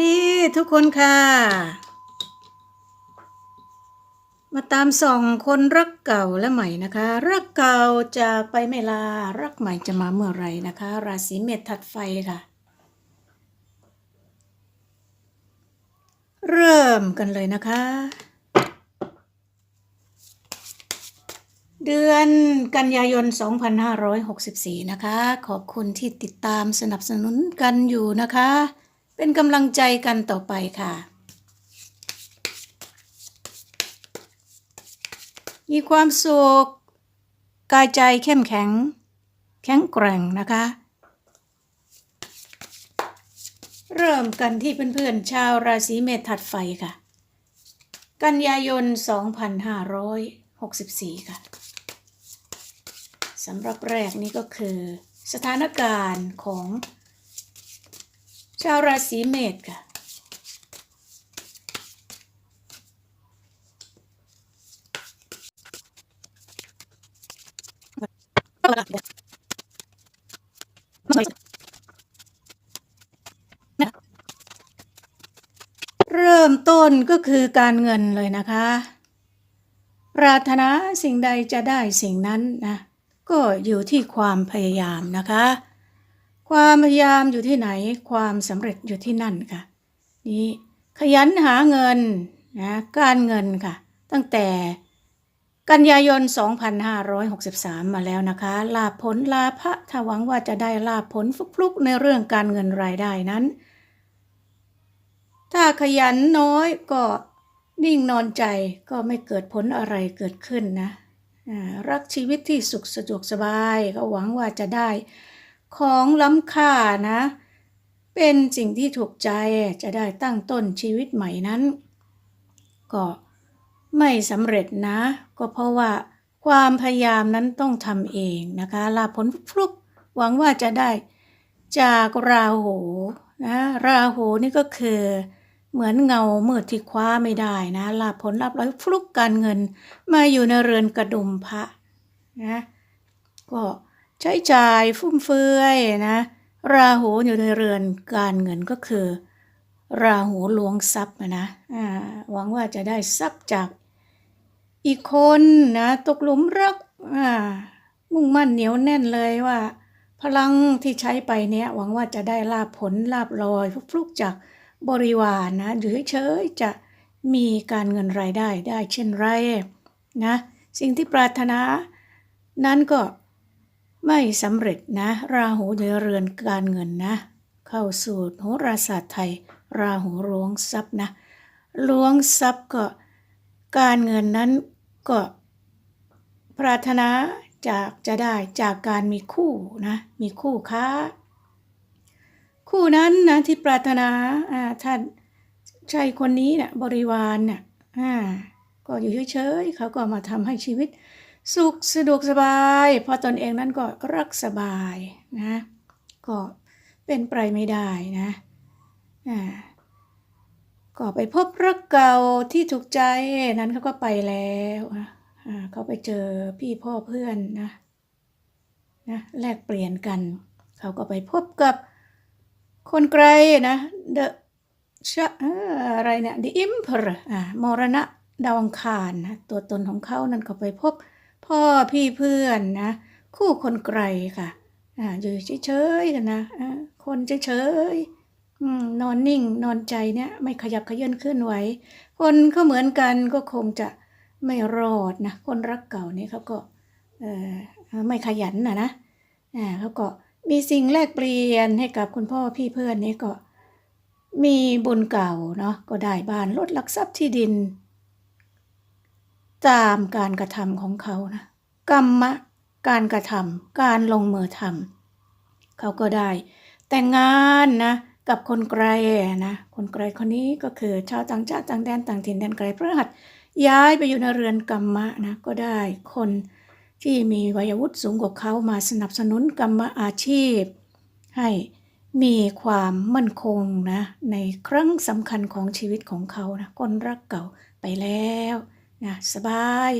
ดีทุกคนค่ะ มาตามส่องคนรักเก่าและใหม่นะคะ รักเก่าจะไปไม่ลา รักใหม่จะมาเมื่อไรนะคะ ราศีเมษถัดไฟค่ะ เริ่มกันเลยนะคะ เดือนกันยายน 2564 นะคะ ขอบคุณที่ติดตามสนับสนุนกันอยู่นะคะ เป็นกำลังใจกันต่อไปค่ะ มีความสุขกายใจเข้มแข็ง แข็งแกร่งนะคะ เริ่มกันที่เพื่อนๆชาวราศีเมษถัดไฟค่ะ กันยายน 2564 ค่ะสำหรับแรกนี้ก็คือ สถานการณ์ของ ชาวราศีเมษค่ะ เริ่มต้นก็คือการเงินเลยนะคะ ปรารถนาสิ่งใดจะได้สิ่งนั้นนะ ก็อยู่ที่ความพยายามนะคะ ความพยายามอยู่ที่ไหนความสำเร็จอยู่ที่นั่นค่ะ นี่ขยันหาเงินนะการเงินค่ะ ตั้งแต่กันยายน 2563 มาแล้วนะคะ ลาผลลาภะถ้าหวังว่าจะได้ลาผลฟลุกๆในเรื่องการเงินรายได้นั้น ถ้าขยันน้อยก็นิ่งนอนใจก็ไม่เกิดผลอะไรเกิดขึ้นนะ รักชีวิตที่สุขสะดวกสบาย ก็หวังว่าจะได้ ของล้ำค่านะ เป็นสิ่งที่ถูกใจจะได้ตั้งต้นชีวิตใหม่นั้น ก็ไม่สำเร็จนะ ก็เพราะว่าความพยายามนั้นต้องทำเองนะคะลาผลฟลุกๆหวังว่าจะได้จากราหูนะราหูนี่ก็คือเหมือนเงามืดที่คว้าไม่ได้นะลาผลลัพธ์ร้อยฟลุกการเงินมาอยู่ในเรือนกระดุมพระนะก็ ใช้จ่ายฟุ่มเฟือยนะราหูอยู่ในเรือนการเงินก็คือ ราหูลวงทรัพย์นะหวังว่าจะได้ทรัพย์จากอีกคนนะตกหลุมรักมุ่งมั่นเหนียวแน่นเลยว่า พลังที่ใช้ไปเนี้ยหวังว่าจะได้ลาภผลลาบลอยฟลุกๆจากบริวารนะอยู่เฉยๆจะมีการเงินรายได้ได้เช่นไรนะสิ่งที่ปรารถนา นั้นก็ ไม่สำเร็จนะ ราหูในเรือนการเงินนะ เข้าสู่โหราศาสตร์ไทย ราหูล้วงทรัพย์นะล้วงทรัพย์ก็การเงินนั้นก็ปรารถนาจากจะได้จากการมีคู่นะ มีคู่ค้า คู่นั้นนะที่ปรารถนาอ่าท่านใช่คนนี้นะ่ะบริวารน่ะอ่าก็อยู่เฉยๆเขาก็มาทำให้ชีวิต สุขสะดวกสบาย เพราะตนเองนั้นก็รักสบายนะก็เป็นไปไม่ได้นะอ่าก็ไปพบรักเก่าที่ถูกใจนั้นเขาก็ไปแล้วอ่าเขาไปเจอพี่พ่อเพื่อนนะนะแลกเปลี่ยนกัน เขาก็ไปพบกับคนไกลนะเดอะชะอะไรเนี่ย The Emperor อ่ามรณะดาวอังคารนะตัวตนของเขานั้นก็ไปพบ พ่อพี่เพื่อนนะ คู่คนไกลค่ะอ่าอยู่เฉยๆกันนะคนเฉยๆนอนนิ่งนอนใจเนี่ย ไม่ขยับขยื่นเคลื่อนไหว คนก็เหมือนกันก็คงจะไม่รอดนะ คนรักเก่านี่เขาก็ไม่ขยันนะนะเขาก็มีสิ่งแลกเปลี่ยนให้กับคุณพ่อพี่เพื่อนนี่ก็มีบุญเก่าเนาะก็ได้บ้านรถหลักทรัพย์ที่ดิน ตามการกระทำของเขานะกรรมะการกระทำการลงมือทำเขาก็ได้ แต่งงานนะกับคนไกลนะคนไกลคนนี้ก็คือชาวต่างชาติต่างแดนต่างถิ่นแดนไกลพระหัสย้ายไปอยู่ในเรือนกรรมะนะก็ได้คนที่มีวัยวุฒิสูงกว่าเขามาสนับสนุนกรรมอาชีพ ให้มีความมั่นคงนะในครั้งสำคัญของชีวิตของเขานะคนรักเก่าไปแล้ว นะสบาย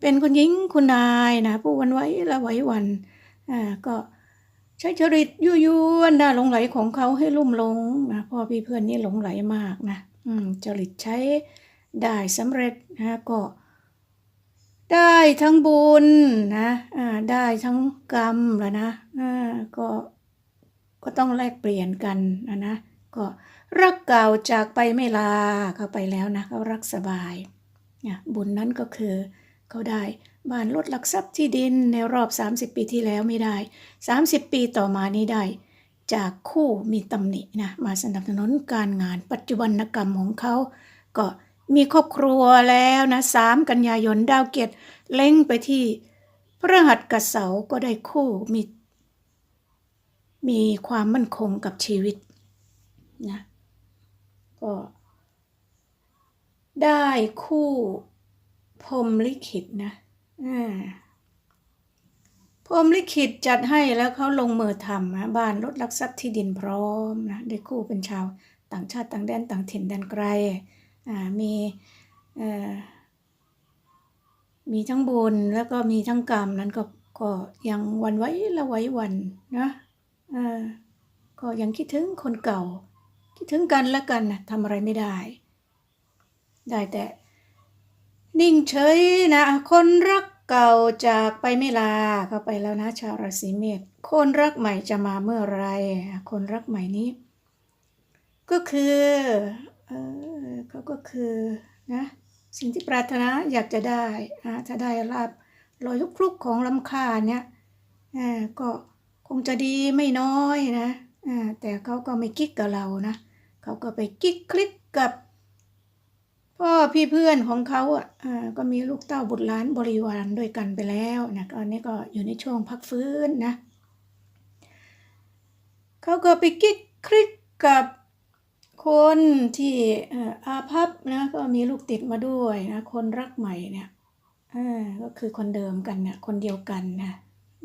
เป็นคุณหญิงคุณนายนะผู้วันไว้ละไว้วันอ่าก็ใช้จริตยั่วยวนน่าหลงไหลของเขาให้ลุ่มลงนะพ่อพี่เพื่อนนี่หลงไหลมากนะอืมจริตใช้ได้สำเร็จนะก็ ได้ทั้งบุญนะอ่าได้ทั้งกรรมแล้วนะอ่าก็ก็ต้องแลกเปลี่ยนกันนะนะก็รักเก่าจากไปไม่ลาเขาไปแล้วนะเขารักสบาย นะบุญนั้นก็คือเขาได้บ้านรถหลักทรัพย์ที่ดินในรอบ 30 ปีที่แล้วไม่ได้ 30 ปีต่อมานี้ได้ จากคู่มีตำหนินะมาสนับสนุนการงานปัจจุบันกรรมของเขา ก็มีครอบครัวแล้วนะสามกันยายนดาวเกียรติเล็งไปที่พระหัสกับเสาก็ได้คู่มี มีความมั่นคงกับชีวิตนะก็ ได้คู่พรมลิขิตนะอ่าพรมลิขิตจัดให้แล้วเขาลงมือทำนะบ้านรถลักทรัพย์ที่ดินพร้อมนะได้คู่เป็นชาวต่างชาติต่างแดนต่างถิ่นแดนไกลอ่ามีมีทั้งบุญแล้วก็มีทั้งกรรมนั้นก็ก็ยังวันไว้ละไว้วันนะก็ยังคิดถึงคนเก่า คิดถึงกันและกันนะทำอะไรไม่ได้ ได้แต่นิ่งเฉยนะ คนรักเก่าจากไปไม่ลาเขาไปแล้วนะ ชาวราศีเมษคนรักใหม่จะมาเมื่อไร คนรักใหม่นี้ ก็คือเออเขาก็คือนะสิ่งที่ปรารถนาอยากจะได้อ่าถ้าได้ลาบรอยลุกคลุกของลำคาญเนี่ยอ่าก็คงจะดีไม่น้อยนะอ่าแต่เขาก็ไม่กิ๊กกับเรานะเขาก็ไปกิ๊กคลิกกับ พ่อพี่เพื่อนของเขาอะก็มีลูกเต้าบุตรหลานบริวารด้วยกันไปแล้วนะตอนนี้ก็อยู่ในช่วงพักฟื้นนะเขาก็ไปกิ๊กคลิกกับคนที่อาภัพนะก็มีลูกติดมาด้วยนะคนรักใหม่เนี่ยก็คือคนเดิมกันเนี่ยคนเดียวกันนะ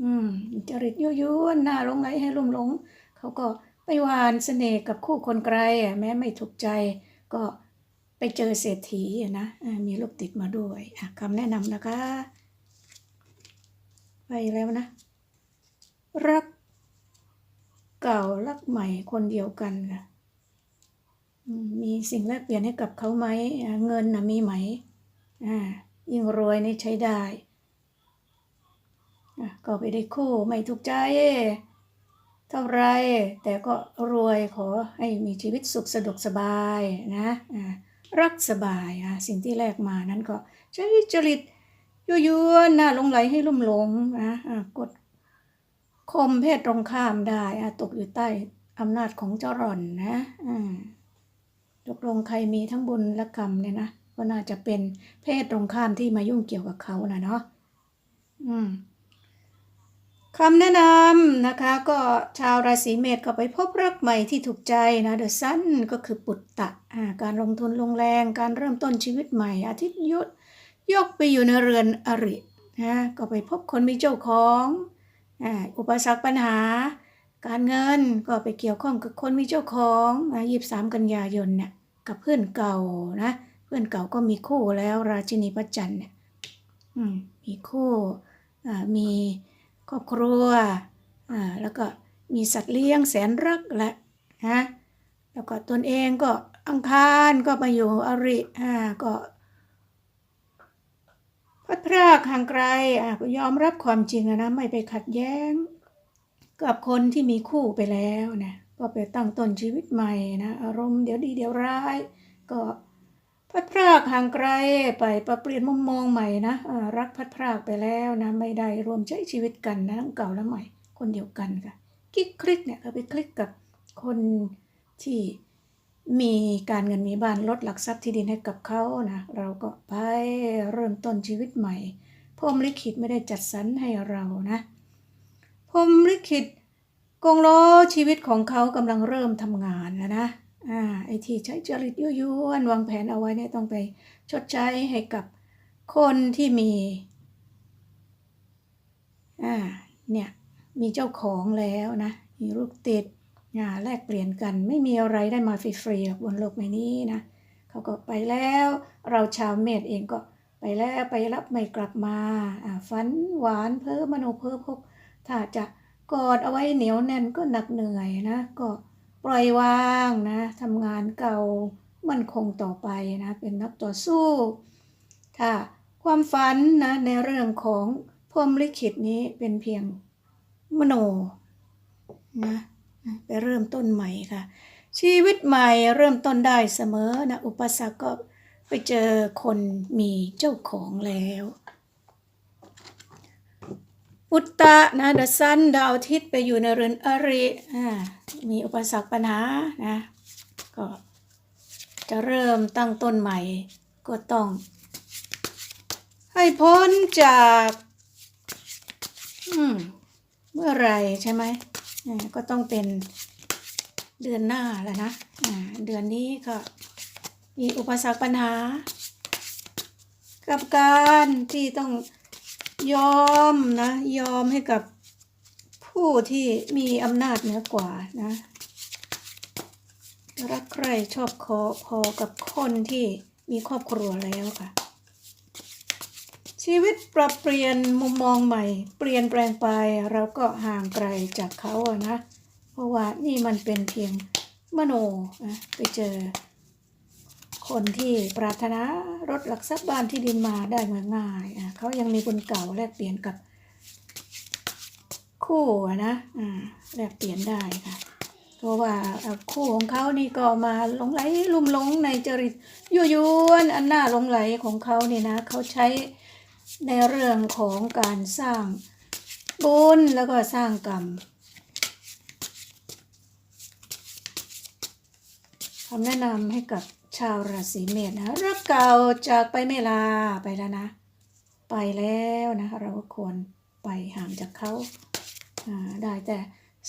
อืมจริตยั่วยวนน่าลงไหลให้ลุ่มหลงเขาก็ไปหวานเสน่ห์กับคู่คนไกลอะแม้ไม่ถูกใจก็ ไปเจอเศรษฐีอะนะมีลูกติดมาด้วยคำแนะนำนะคะ ไปแล้วนะ รักเก่ารักใหม่คนเดียวกันค่ะมีสิ่งแลกเปลี่ยนให้กับเขาไหมเงินนะมีไหมอ่ายิ่งรวยนี่ใช้ได้อะก็ไปได้คู่ไม่ถูกใจ เท่าไร แต่ก็รวยขอให้มีชีวิตสุขสะดวกสบายนะอ่า รักสบายอะสิ่งที่แลกมานั้นก็ใช้จริตยั่วยวนน่าลงไหลให้ลุ่มหลงนะกดคมเพศตรงข้ามได้อะตกอยู่ใต้อำนาจของเจ้าร่อนนะอ่าตกลงใครมีทั้งบุญและกรรมเนี่ยนะก็น่าจะเป็นเพศตรงข้ามที่มายุ่งเกี่ยวกับเขานะเนาะอืม คำแนะนำนะคะก็ชาวราศีเมษก็ไปพบรักใหม่ที่ถูกใจนะเดอะซันก็คือปุตตะการลงทุนลงแรงการเริ่มต้นชีวิตใหม่ อาทิตย์ยุดยกไปอยู่ในเรือนอรินะก็ไปพบคนมีเจ้าของอุปสรรคปัญหา การเงินก็ไปเกี่ยวข้องกับคนมีเจ้าของนะยี่สามกันยายนเนี่ยกับเพื่อนเก่านะเพื่อนเก่าก็มีคู่แล้วราชินีพระจันทร์เนี่ยมีคู่มี ครอบครัวอ่าแล้วก็มีสัตว์เลี้ยงแสนรักและนะแล้วก็ตนเองก็อังคารก็มาอยู่อริอ่าก็พัดพรากห่างไกลอะก็ยอมรับความจริงนะไม่ไปขัดแย้ง กับคนที่มีคู่ไปแล้วนะก็ไปตั้งต้นชีวิตใหม่นะอารมณ์เดี๋ยวดีเดี๋ยวร้าย ก็ พัดพรากห่างไกลไปปรับเปลี่ยนมุมมองใหม่นะรักพัดพรากไปแล้วนะไม่ได้รวมใช้ชีวิตกันนะทั้งเก่าและใหม่คนเดียวกันค่ะคลิกคลิกเนี่ยก็ไปคลิกกับคนที่มีการเงินมีบ้านลดหลักทรัพย์ที่ดินให้กับเขานะเราก็ไปเริ่มต้นชีวิตใหม่พรมลิขิตไม่ได้จัดสรรให้เรานะพรมลิขิตกงล้อชีวิตของเขากำลังเริ่มทำงานแล้วนะ อ่าไอที่ใช้จริตยั่วยวนวางแผนเอาไว้เนี่ยต้องไปชดใช้ให้กับคนที่มีอ่าเนี่ยมีเจ้าของแล้วนะมีลูกติดอ่าแลกเปลี่ยนกันไม่มีอะไรได้มาฟรีๆบนโลกใบนี้นะเขาก็ไปแล้วเราชาวเมษเองก็ไปแล้วไปรับไม่กลับมาอ่าฝันหวานเพ้อมโนเพ้อพบถ้าจะกอดเอาไว้เหนียวแน่นก็หนักเหนื่อยนะก็ ปล่อยวางนะทำงานเก่ามั่นคงต่อไปนะเป็นนักต่อสู้ถ้าความฝันนะในเรื่องของพรมลิขิตนี้เป็นเพียงมโนนะไปเริ่มต้นใหม่ค่ะ ชีวิตใหม่เริ่มต้นได้เสมอนะอุปสรรคก็ไปเจอคนมีเจ้าของแล้วอุตตะนะเดซันดาวอาทิตย์ไปอยู่ในเรือนอริอ่า มีอุปสรรคปัญหานะ ก็จะเริ่มตั้งต้นใหม่ ก็ต้อง ให้พ้นจาก อืม เมื่อไรใช่ไหมอ่ก็ต้องเป็นเดือนหน้าแล้วนะเดือนนี้ก็มีอุปสรรคปัญหา กับการที่ต้องยอมนะ ยอมให้กับ ผู้ที่มีอำนาจเหนือกว่านะรักใครชอบคอพอกับคนที่มีครอบครัวแล้วค่ะ ชีวิตปรับเปลี่ยนมุมมองใหม่ เปลี่ยนแปลงไปเราก็ห่างไกลจากเขาอะนะ เพราะว่านี่มันเป็นเพียงมโนนะไปเจอ คนที่ปรารถนารถหลักทรัพย์บ้านที่ดินมาได้มาง่ายอะเขายังมีคนเก่าแลกเปลี่ยนกับ คู่นะอ่าแลกเปลี่ยนได้ค่ะ เพราะว่าคู่ของเขานี่ก็มาหลงไหลลุ่มหลงในจริตยั่วยวนอันน่าหลงไหลของเขาเนี่ยนะเขาใช้ในเรื่องของการสร้างบุญแล้วก็สร้างกรรมคำแนะนำให้กับชาวราศีเมษนะรักเก่าจากไปไม่ลาไปแล้วนะ ไปแล้วนะเราก็ควรไปห่างจากเขา ได้แต่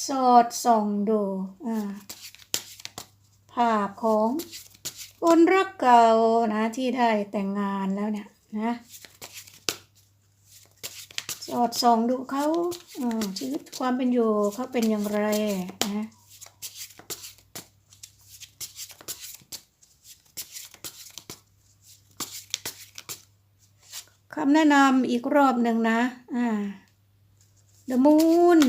สอดส่องดูภาพของคนรักเก่านะที่ได้แต่งงานแล้วเนี่ยนะสอดส่องดูเขาชีวิตความเป็นอยู่เขาเป็นอย่างไรนะคำแนะนำอีกรอบหนึ่งนะ อ่า The Moon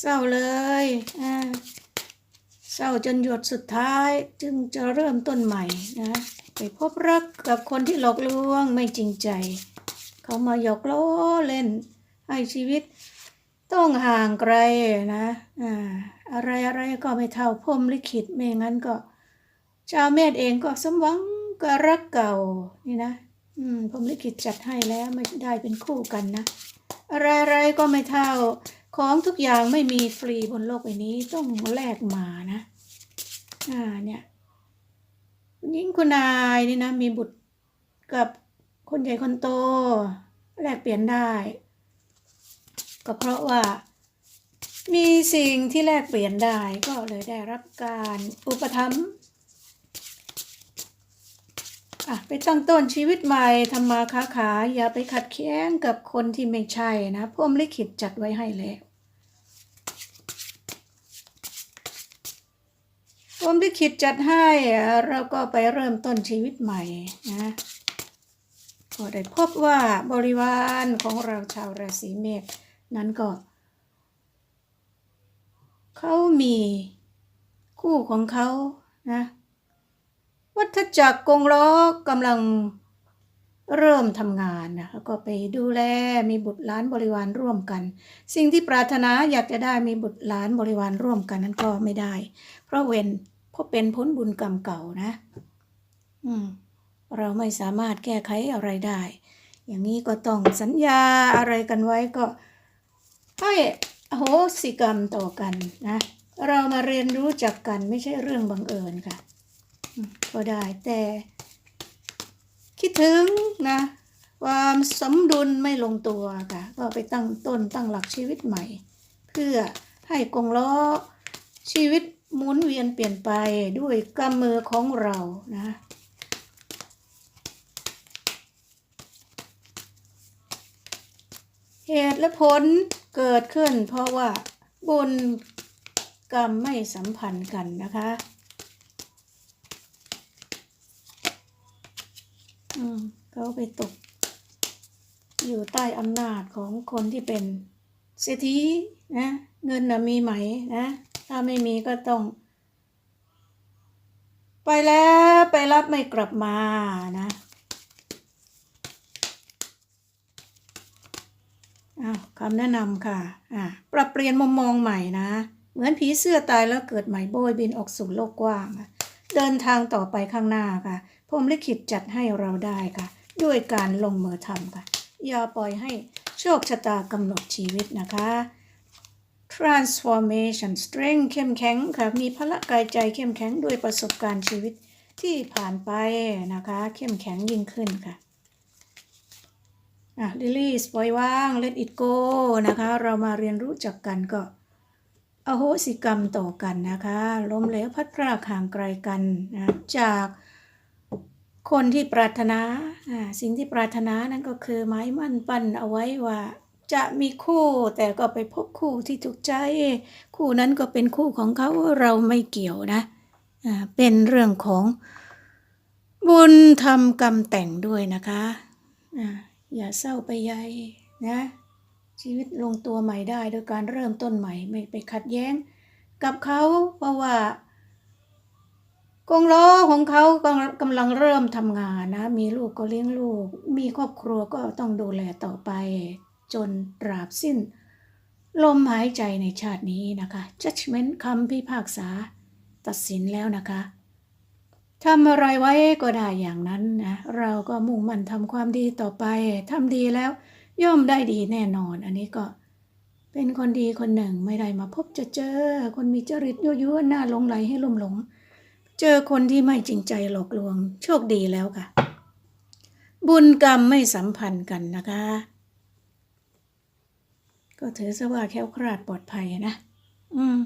เศร้าเลยอ่าเศร้าจนหยดสุดท้ายจึงจะเริ่มต้นใหม่นะ ไปพบรักกับคนที่หลอกลวงไม่จริงใจ เขามาหยอกล้อเล่น ให้ชีวิตต้องห่างไกลนะอ่าอะไรอะไรก็ไม่เท่าพรมลิขิตไม่งั้นก็ ชาวเมธเองก็สมหวังกับรักเก่านี่นะ อืมผมลิขิตจัดให้แล้วไม่ได้เป็นคู่กันนะ อะไรๆก็ไม่เท่า ของทุกอย่างไม่มีฟรีบนโลกใบนี้ต้องแลกมานะ อ่าเนี่ยคุณหญิงคุณนายนี่นะ มีบุตรกับคนใหญ่คนโต แลกเปลี่ยนได้ ก็เพราะว่า มีสิ่งที่แลกเปลี่ยนได้ก็เลยได้รับการอุปถัมภ์ อะไปตั้งต้นชีวิตใหม่ทำมาค้าขายอย่าไปขัดแย้งกับคนที่ไม่ใช่นะพรหมลิขิตจัดไว้ให้แล้วพรหมลิขิตจัดให้เราก็ไปเริ่มต้นชีวิตใหม่นะก็ได้พบว่าบริวารของเราชาวราศีเมษนั้นก็ เขามีคู่ของเขานะ วัฏจักรกงล้อกำลังเริ่มทำงานนะแล้วก็ไปดูแลมีบุตรหลานบริวารร่วมกัน สิ่งที่ปรารถนาอยากจะได้มีบุตรหลานบริวารร่วมกันนั้นก็ไม่ได้ เพราะเวรเพราะเป็นพ้นบุญกรรมเก่านะ อืม เราไม่สามารถแก้ไขอะไรได้ อย่างนี้ก็ต้องสัญญาอะไรกันไว้ก็ให้อโหสิกรรมต่อกันนะ เรามาเรียนรู้จักกันไม่ใช่เรื่องบังเอิญค่ะ ก็ได้แต่คิดถึงนะความสมดุลไม่ลงตัวค่ะก็ไปตั้งต้นตั้งหลักชีวิตใหม่ เพื่อให้กงล้อชีวิตหมุนเวียนเปลี่ยนไปด้วยกำมือของเรานะเหตุและผลเกิดขึ้นเพราะว่าบุญกรรมไม่สัมพันธ์กันนะคะ อืม เขาไปตก อยู่ใต้อำนาจของคนที่เป็นเศรษฐีนะ เงินนะมีไหมนะ ถ้าไม่มีก็ต้อง ไปแล้วไปรับไม่กลับมานะอ้าวคำแนะนำค่ะ อ่า ปรับเปลี่ยนมุมมองใหม่นะ เหมือนผีเสื้อตายแล้วเกิดใหม่โบยบินออกสู่โลกกว้างอะ เดินทางต่อไปข้างหน้าค่ะพรมลิขิตจัดให้เราได้ค่ะ ด้วยการลงมือทำค่ะ อย่าปล่อยให้โชคชะตากำหนดชีวิตนะคะ transformation strength เข้มแข็งค่ะ มีพละกายใจเข้มแข็งด้วยประสบการณ์ชีวิตที่ผ่านไปนะคะ เข้มแข็งยิ่งขึ้นค่ะอะลิลี่ปล่อยวาง let it go นะคะ เรามาเรียนรู้จักกันก็ อโหสิกรรมต่อกันนะคะล้มเหลวพัดพรากห่างไกลกันนะจากคนที่ปรารถนาสิ่งที่ปรารถนานั่นก็คือหมายมั่นปั้นเอาไว้ว่าจะมีคู่แต่ก็ไปพบคู่ที่ถูกใจ คู่นั้นก็เป็นคู่ของเขาเราไม่เกี่ยวนะเป็นเรื่องของบุญทำกรรมแต่งด้วยนะคะอ่าอย่าเศร้าไปใหญ่นะ ชีวิตลงตัวใหม่ได้โดยการเริ่มต้นใหม่ ไม่ไปขัดแย้ง กับเขาเพราะว่ากงล้อของเขากำลังกำลังเริ่มทำงานนะ มีลูกก็เลี้ยงลูก มีครอบครัวก็ต้องดูแลต่อไป จนตราบสิ้น ลมหายใจในชาตินี้นะคะ judgment คำพิพากษา ตัดสินแล้วนะคะทำอะไรไว้ก็ได้อย่างนั้นนะ เราก็มุ่งมั่นทำความดีต่อไป ทำดีแล้ว ย่อมได้ดีแน่นอน อันนี้ก็เป็นคนดีคนหนึ่งไม่ได้มาพบจะเจอ คนมีจริตยั่วยุหน้าหลงไหลให้ลุ่มหลง เจอคนที่ไม่จริงใจหลอกลวง โชคดีแล้วค่ะ บุญกรรมไม่สัมพันธ์กันนะคะ ก็ถือซะว่าแคล้วคลาดปลอดภัยนะ อืม